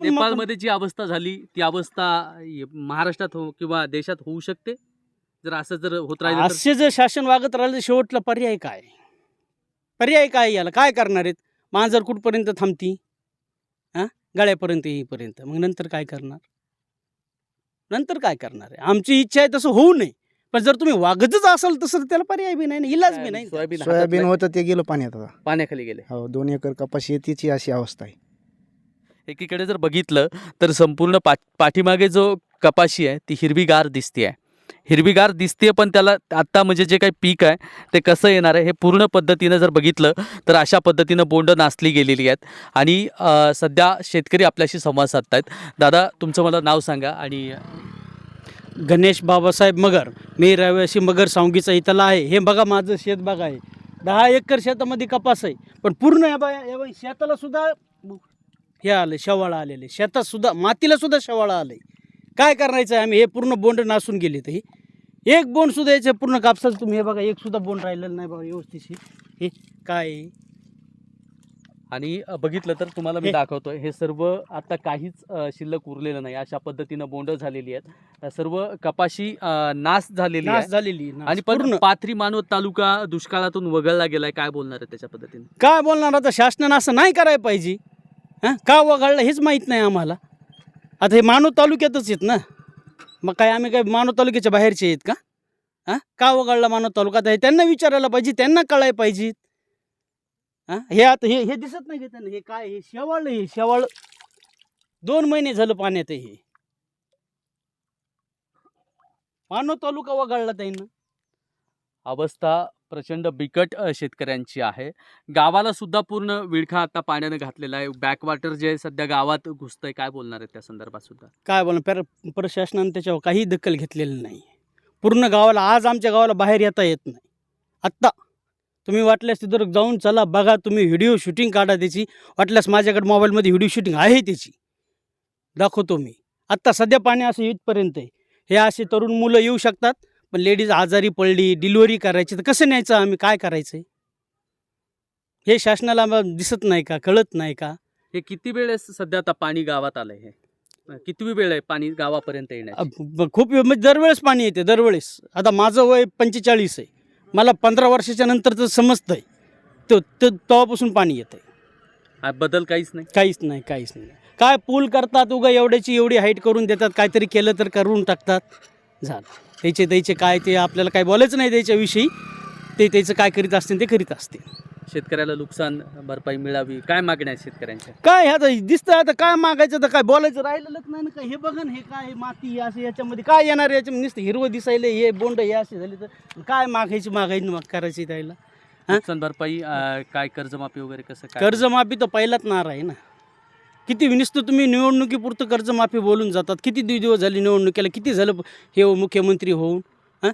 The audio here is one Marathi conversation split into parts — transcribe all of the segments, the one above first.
नेपाळमध्ये जी अवस्था झाली ती अवस्था य- महाराष्ट्रात हो किंवा देशात होऊ शकते? जर असं जर होत राहिलं तर? असे जर शासन वागत राहिलं तर शेवटला पर्याय काय? पर्याय काय याला? काय करणार आहेत? मांजर कुठपर्यंत थांबती? हां? गळ्यापर्यंत येईपर्यंत. मग नंतर काय करणार? नंतर काय करणार आहे? आमची इच्छा आहे तसं होऊ नये. पण जर तुम्ही वागतच असाल तसं त्याला पर्याय बी नाही ना, इलाज बी नाही सोयाबीन सोयाबीन होतं ते गेलं पाण्यात आता. पाण्याखाली गेले. हो दोन एकर कपास शेतीची अशी अवस्था आहे. एकीकडे जर बघितलं तर संपूर्ण पा पाठीमागे जो कपाशी आहे ती हिरवीगार दिसते आहे हिरवीगार दिसते पण त्याला आत्ता म्हणजे जे काही पीक आहे ते कसं येणार आहे हे पूर्ण पद्धतीनं जर बघितलं तर अशा पद्धतीनं बोंड नाचली गेलेली आहेत. आणि सध्या शेतकरी आपल्याशी संवाद साधत आहेत दादा तुमचं मला नाव सांगा आणि गणेश बाबासाहेब मगर. मी रहिवासी मगर सावंगीचा इथला आहे. हे बघा माझं शेतबाग आहे. दहा एकर शेतामध्ये कपास आहे पण पूर्ण या बा शेताला सुद्धा हे आलं शेवाळं आलेले शेतात सुद्धा मातीला सुद्धा शेवाळं आलं काय करायचं आहे आम्ही? हे पूर्ण बोंड नासून गेले तर हे. एक बोंड सुद्धा याचं पूर्ण कापसाचं तुम्ही हे बघा एक सुद्धा बोंड राहिलेलं नाही बघा व्यवस्थित हे. काय? आणि बघितलं तर तुम्हाला मी दाखवतोय हे सर्व आता काहीच शिल्लक उरलेलं नाही. अशा पद्धतीनं बोंड झालेली आहेत. सर्व कपाशी नाश झालेली नाश झालेली. आणि पूर्ण. पाथरी मानवत तालुका दुष्काळातून वगळला गेलाय. काय बोलणार आहे त्याच्या पद्धतीने काय बोलणार? आता शासनानं असं नाही करायला पाहिजे. हां? का वगळलं हेच माहीत नाही आम्हाला. आता हे मानव तालुक्यातच आहेत ना. मग काय आम्ही काय मानव तालुक्याच्या बाहेरचे आहेत का? हां? का वगळला मानव तालुक्यात आहे त्यांना विचारायला पाहिजे त्यांना कळायला पाहिजे. हां? हे आता हे हे दिसत नाही का त्यांना? हे काय हे? शेवाळ हे शेवाळ दोन महिने झालं पाण्यात हे. मानव तालुका वगळला त्यांना. अवस्था प्रचंड बिकट शेतकऱ्यांची आहे. गावाला सुद्धा पूर्ण विळखा आता पाण्यानं घातलेला आहे. बॅकवॉटर जे सध्या गावात घुसतंय काय बोलणार आहे त्या संदर्भात सुद्धा? काय बोलणार? पर प्रशासनानं त्याच्यावर काही दखल घेतलेली नाही. पूर्ण गावाला आज आमच्या गावाला बाहेर येता येत नाही. आत्ता तुम्ही वाटल्यास तिथं जाऊन चला बघा तुम्ही व्हिडिओ शूटिंग काढा त्याची. वाटल्यास माझ्याकडे मोबाईलमध्ये व्हिडिओ शूटिंग आहे त्याची. दाखवतो मी. आत्ता सध्या पाणी असं इथपर्यंत आहे. हे असे तरुण मुलं येऊ शकतात. पण लेडीज आजारी पडली डिलिव्हरी करायची तर कसं न्यायचं आम्ही? काय करायचं? हे शासनाला दिसत नाही का? कळत नाही का? हे किती वेळेस सध्या आता पाणी गावात आलंय हे? अ, कितवी वेळ आहे पाणी गावापर्यंत ब- खूप वेळ- म्हणजे दरवेळेस पाणी येते दरवेळेस. आता माझं वय पंचेचाळीस आहे. मला पंधरा वर्षाच्या नंतर तर समजतं आहे तो तो तेव्हापासून पाणी येतं आहे हा बदल काहीच नाही? काहीच नाही काहीच नाही. काय पूल करतात उगा एवढ्याची एवढी हाईट करून देतात काहीतरी केलं तर करून टाकतात? झालं. त्याचे त्याचे काय ते आपल्याला काय बोलायचं नाही त्याच्याविषयी. ते त्याचं काय करीत असतील ते करीत असतील. शेतकऱ्याला नुकसान भरपाई मिळावी काय मागण्या आहेत शेतकऱ्यांच्या? काय आता दिसतं आता काय मागायचं तर काय बोलायचं? राहिलेलंच नाही ना काय? हे बघा ना हे काय हे माती असं याच्यामध्ये काय येणार याच्यामध्ये नुसतं हिरवं दिसायला हे बोंड हे असे झाले तर काय मागायची मागायची मग करायची त्याला? नुकसान भरपाई अ, काय कर्जमाफी वगैरे कसं काय? कर्जमाफी तर पहिलाच नार आहे ना. किती नुसतं तुम्ही निवडणुकीपुरतं कर्जमाफी बोलून जातात. किती दि- दिवस झाले निवडणुकीला किती झालं हे हो- मुख्यमंत्री होऊन हां?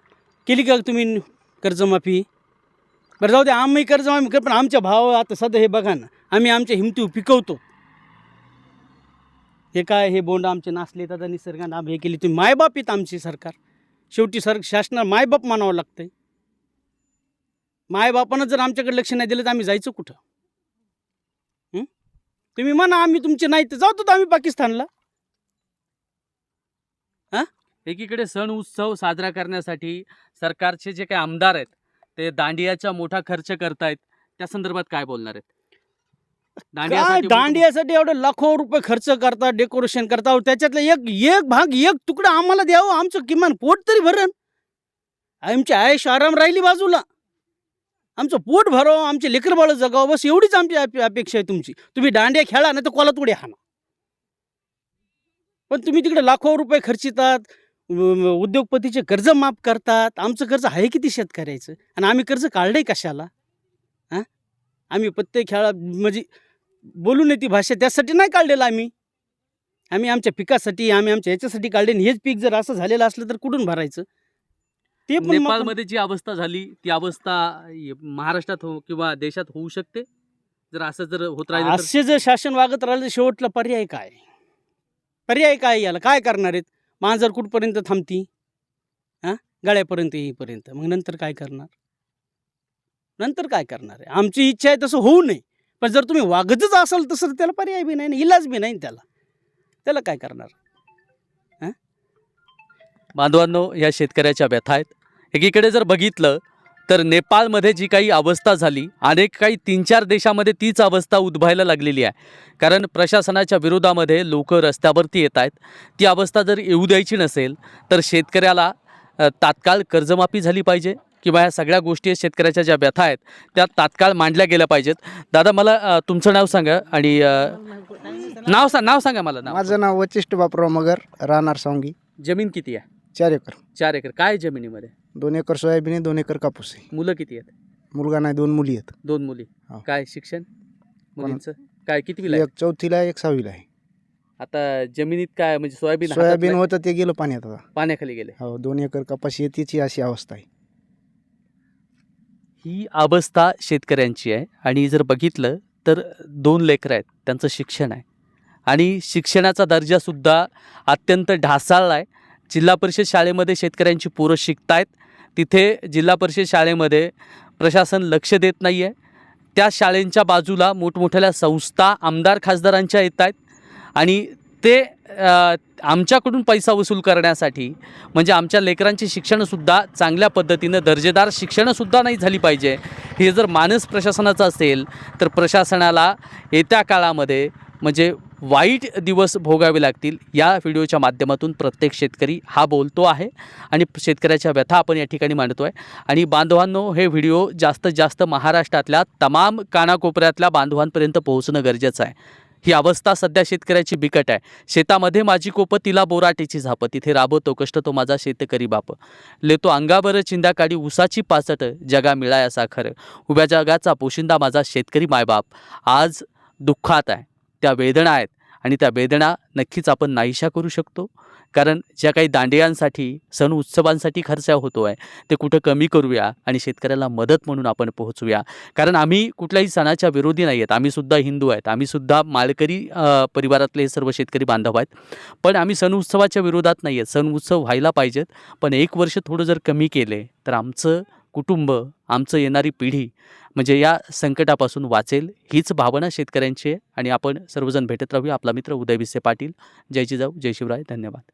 केली का तुम्ही कर्जमाफी? बरं जाऊ दे आम्ही कर्जमाफी कर पण आमच्या भाव आता सध्या हे बघा ना आम्ही आमच्या हिमती पिकवतो. हे काय हे बोंड आमचे नाचले आता निसर्गानं आम्ही हे केली. तुम्ही मायबाप येत आमची सरकार. शेवटी सर शासना मायबाप मानावं लागतंय. मायबापानं जर आमच्याकडे लक्ष नाही दिलं तर आम्ही जायचं कुठं? तुम्ही म्हणा आम्ही तुमचे नाही तर जातो आम्ही पाकिस्तानला. एकीकडे सण उत्सव साजरा करण्यासाठी सरकारचे जे काही आमदार आहेत ते दांडियाचा मोठा खर्च करतायत. त्या संदर्भात काय बोलणार आहेत? काय दांडियासाठी एवढे लाखो रुपये खर्च करतात डेकोरेशन करतात त्याच्यातलं एक एक भाग एक तुकडा आम्हाला द्यावं आमचं किमान पोट तरी भरण. आमची आयुष आराम राहिली बाजूला. आमचं पोट भरावं आमचे लेकर बाळ जगावं बस एवढीच आमची अपे- अपेक्षा आहे तुमची. तुम्ही दांडिया खेळा नाही तर कोलातुडी हाणा. पण तुम्ही तिकडे लाखो रुपये खर्चितात उद्योगपतीचे कर्ज माफ करतात. आमचं कर्ज आहे किती शेतकऱ्याचं? आणि आम्ही कर्ज काढलंय कशाला? हां आम्ही पत्ते खेळा म्हणजे बोलू नये ती भाषा त्यासाठी नाही काढलेलं आम्ही. आम्ही आमच्या पिकासाठी आम्ही आमच्या ह्याच्यासाठी काढले आणि हेच पीक जर असं झालेलं असलं तर कुठून भरायचं? ते पण मग- नेपाळमध्ये जी अवस्था झाली ती अवस्था महाराष्ट्रात हो किंवा देशात होऊ शकते? जर असं जर होत राहिलं तर? असे जर शासन वागत राहिलं तर शेवटला पर्याय काय? पर्याय काय याला? काय करणार आहेत? मांजर कुठपर्यंत थांबती? हां? गळ्यापर्यंत येईपर्यंत. मग नंतर काय करणार? नंतर काय करणार आहे? आमची इच्छा आहे तसं होऊ नये. पण जर तुम्ही वागतच असाल तसं तर त्याला पर्याय बी नाही ना. इलाज बी नाही ना त्याला. त्याला काय करणार? बांधवांनो या शेतकऱ्याच्या व्यथा आहेत. एकीकडे जर बघितलं तर नेपाळमध्ये जी काही अवस्था झाली अनेक काही तीन चार देशामध्ये तीच अवस्था उद्भवायला लागलेली आहे. कारण प्रशासनाच्या विरोधामध्ये लोक रस्त्यावरती येत आहेत. ती अवस्था जर येऊ द्यायची नसेल तर शेतकऱ्याला तात्काळ कर्जमाफी झाली पाहिजे किंवा ह्या सगळ्या गोष्टी शेतकऱ्याच्या ज्या व्यथा आहेत त्या तात्काळ मांडल्या गेल्या पाहिजेत. दादा मला तुमचं नाव सांगा आणि नाव सांग नाव सांगा मला नाव. माझं नाव वचिष्ठ बापराव मगर राहणार सांगी. जमीन किती आहे? चार एकर. चार एकर. काय आहे जमिनीमध्ये? दोन एकर सोयाबीन आहे दोन एकर कापूस आहे. मुलं किती आहेत? मुलगा नाही दोन मुली आहेत. दोन मुली. हो. काय शिक्षण? मुलींचं? काय किती एक चौथीला आहे एक सहावीला आहे. आता जमिनीत काय म्हणजे सोयाबीन हातात सोयाबीन नाही? होतं ते गेलं पाण्यात आता. पाण्याखाली गेले. हो दोन एकर कपाशी आहे तिची अशी अवस्था आहे. ही अवस्था शेतकऱ्यांची आहे. आणि जर बघितलं तर दोन लेकरं आहेत त्यांचं शिक्षण आहे. आणि शिक्षणाचा दर्जासुद्धा अत्यंत ढासाळला आहे. जिल्हा परिषद शाळेमध्ये शेतकऱ्यांची पोरं शिकत आहेत तिथे जिल्हा परिषद शाळेमध्ये प्रशासन लक्ष देत नाही आहे त्या शाळेंच्या बाजूला मोठमोठ्या संस्था आमदार खासदारांच्या येत आहेत आणि ते आमच्याकडून पैसा वसूल करण्यासाठी म्हणजे आमच्या लेकरांची शिक्षणसुद्धा चांगल्या पद्धतीनं दर्जेदार शिक्षणसुद्धा नाही झाली पाहिजे. हे जर मानस प्रशासनाचं असेल तर प्रशासनाला येत्या काळामध्ये म्हणजे वाईट दिवस भोगावे लागतील या व्हिडिओच्या माध्यमातून प्रत्येक शेतकरी हा बोलतो आहे आणि शेतकऱ्याच्या व्यथा आपण या ठिकाणी मांडतो आहे आणि बांधवांनो हे व्हिडिओ जास्तीत जास्त महाराष्ट्रातल्या तमाम कानाकोपऱ्यातल्या बांधवांपर्यंत पोहोचणं गरजेचं आहे. ही अवस्था सध्या शेतकऱ्याची बिकट आहे. शेतामध्ये माझी कोपं तिला बोराटेची झाप. तिथे राबवतो कष्ट तो माझा शेतकरी बाप. लेतो अंगावर चिंदा काढी उसाची पाचट जगा मिळाया साखर. उभ्या जगाचा पोशिंदा माझा शेतकरी मायबाप. आज दुःखात आहे. त्या वेदना आहेत. आणि त्या वेदना नक्कीच आपण नाहीशा करू शकतो. कारण ज्या काही दांडियांसाठी सण उत्सवांसाठी खर्च होतो आहे ते कुठं कमी करूया आणि शेतकऱ्याला मदत म्हणून आपण पोहोचूया. कारण आम्ही कुठल्याही सणाच्या विरोधी नाही आहेत. आम्हीसुद्धा हिंदू आहेत. आम्हीसुद्धा माळकरी परिवारातले हे सर्व शेतकरी बांधव आहेत. पण आम्ही सण उत्सवाच्या विरोधात नाही आहेत. सण उत्सव व्हायला पाहिजेत. पण एक वर्ष थोडं जर कमी केले तर आमचं कुटुंब आमचं येणारी पिढी म्हणजे या संकटापासून वाचेल हीच भावना शेतकऱ्यांची आहे. आणि आपण सर्वजण भेटत राहूया. आपला मित्र उदय भिसे पाटील. जय जिजाऊ जय शिवराय. धन्यवाद.